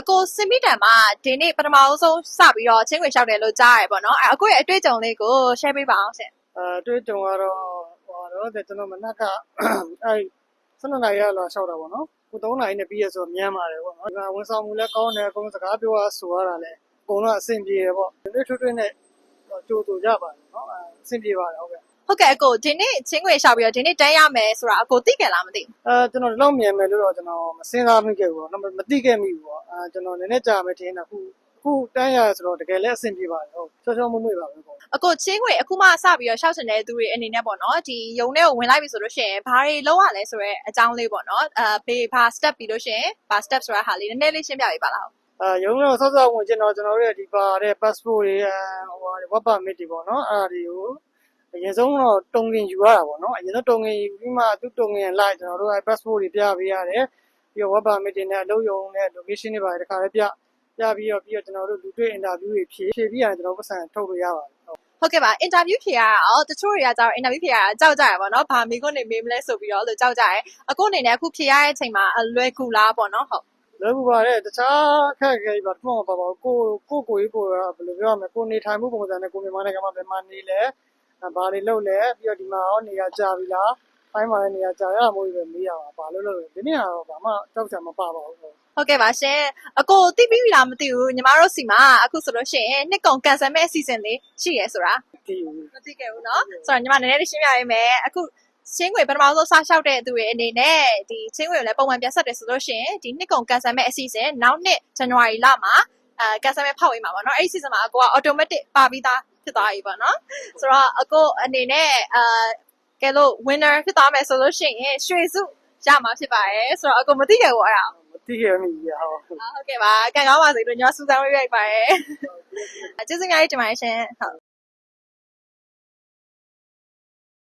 အကိုစင်မီတန်မှာဒီနေ့ပထမဆုံးစပြီးတော့ချင်းဝင်လျှောက်တယ်လို့ကြားရတယ်ပေါ့နော်အဲ့အကိုရဲ့အတွေ့အကြုံလေးကို share ပေးပါအောင်ရှင်အဲတွေ့ကြုံကတော့ဟိုတော့ကျွန်တော်မနက်ကအဲ12နာရီလောက်လျှောက်တာပေါ့နော်ကို3နာရီနဲ့ပြီးရဆိုတော့မြန်ပါတယ်ပေါ့နော်ဒါဝန်ဆောင်မှုလည်းကောင်းတယ်အကုန်စကားပြောရဆိုရတာလည်းအကုန်လုံးအဆင်ပြေတယ်ပေါ့ဒီထွတ်ထွတ်နဲ့ကြိုးတူကြပါတယ်နော်အဲအဆင်ပြေပါတယ်ဟုတ်ကဲ့ ဟုတ်ကဲ့အကိုဒီနေ့ချင်းဝင်လျှောက်ပြီးတော့ဒီနေ့တန်းရမယ်ဆိုတာအကိုသိကြလားမသိဘူးအဲကျွန်တော်ဒီလောက်မြန်မယ်လို့တော့ကျွန်တော်မစင်စားမိခဲ့ဘူးပေါ့နော်မသိခဲ့မိဘူးပေါ့အဲကျွန်တော်နည်းနည်းကြာမယ်ထင်တာခုခုတန်းရဆိုတော့တကယ်လည်းအဆင်ပြေပါတယ်ဟုတ်ချောချောမွေ့မွေ့ပါပဲပေါ့အကိုချင်းဝင်အခုမှစပြီးတော့လျှောက်ချင်တဲ့သူတွေအနေနဲ့ပေါ့နော်ဒီယုံထဲကိုဝင်လိုက်ပြီဆိုလို့ရှိရင်ဘာတွေလုပ်ရလဲဆိုတော့အကြောင်းလေးပေါ့နော်အဲဘေးဘာ step ပြီးလို့ရှိရင်ဘာ step ဆိုတာဟာလေးနည်းနည်းလေးရှင်းပြပေးပါလားဟုတ်အဲရုံးတော့ဆော့ဆော့ဝင်ကျင်တော့ကျွန်တော်တို့ရဲ့ဒီပါတဲ့ passport တွေအဲဟိုဟာ work permit တွေပေါ့နော်အဲ့ဒါတွေကို အရင်ဆုံးတော့တုံငင်ယူရတာပေါ့နော်အရင်ဆုံးတုံငင်ယူပြီးမှသူ့တုံငင်လိုက်ကျွန်တော်တို့အဲ passport တွေပြပေးရတယ်ပြီးတော့ work permit တွေနဲ့အလုပ်ရုံနဲ့ location တွေပါတယ်တခါလေးပြပြပြီးတော့ပြီးတော့ကျွန်တော်တို့လူတွေ့ interview တွေဖြည့်ဖြည့်ပြီးရတယ်ကျွန်တော်ပတ်စံထုတ်လို့ရပါတယ်ဟုတ်ဟုတ်ကဲ့ပါ interview ဖြေရအောင်တချို့တွေကကျတော့ interview ဖြေရတာကြောက်ကြရပါတော့။ဘာမိခွန်းနေမေးမလဲဆိုပြီးတော့လို့ကြောက်ကြရဲ။အခုအနေနဲ့အခုဖြေရတဲ့အချိန်မှာအလွယ်ကူလားပေါ့နော်ဟုတ်လွယ်ကူပါတယ်တခြားခက်ခဲပါတော့ပါပါကိုကိုကိုကြီးကိုဘယ်လိုပြောရမလဲကိုနေထိုင်မှုပုံစံနဲ့ကိုမြန်မာနိုင်ငံမှာဘယ်မှာနေလဲ ဘာတွေလုပ်လဲပြီးတော့ဒီမှာရောနေရာကြာပြီလားပိုင်းမှာလည်းနေရာကြာရမို့ပဲမေးရပါဘာလို့လို့ဒီနေ့ကတော့ဘာမှတောက်ချာမပါပါဘူး။ဟုတ်ကဲ့ပါရှင်။အကိုသိပြီးပြီလားမသိဘူး။ညီမတို့စီမှာအခုဆိုလို့ရှိရင်နှစ်ကုန်ကန်ဆယ်မဲ့အစီအစဉ်လေးရှိရဲဆိုတာဒီမသိခဲ့ဘူးနော်။ဆိုတော့ညီမနည်းနည်းလေးရှင်းပြပေးမယ်။အခုချင်းငွေပထမဆုံးစားလျှောက်တဲ့သူတွေအနေနဲ့ဒီချင်းငွေကိုလည်းပုံမှန်ပြန်ဆက်တယ်ဆိုလို့ရှိရင်ဒီနှစ်ကုန်ကန်ဆယ်မဲ့အစီအစဉ်နောက်နှစ်ဇန်နဝါရီလမှာအဲကန်ဆယ်မဲ့ဖောက်ဝင်မှာပေါ့နော်။အဲ့ဒီ season မှာအကိုက automatic ပါပြီးသား ဖြစ်သွားပြီပေါ့နော်။ဆိုတော့အကိုအနေနဲ့အဲကဲလို့ winner ဖြစ်သွားမယ်ဆိုလို့ရှိရင်ရွှေစုရမှာဖြစ်ပါတယ်ဆိုတော့အကိုမသိခဲ့ဘူးအဲ့ဒါမသိခဲ့မိရဟောဟုတ်ကဲ့ပါကံကောင်းပါစေလို့ညီမစူးစမ်းဝေးရိုက်ပါတယ်ကျေးဇူးများကြီးတင်ပါတယ်ရှင်ဟုတ်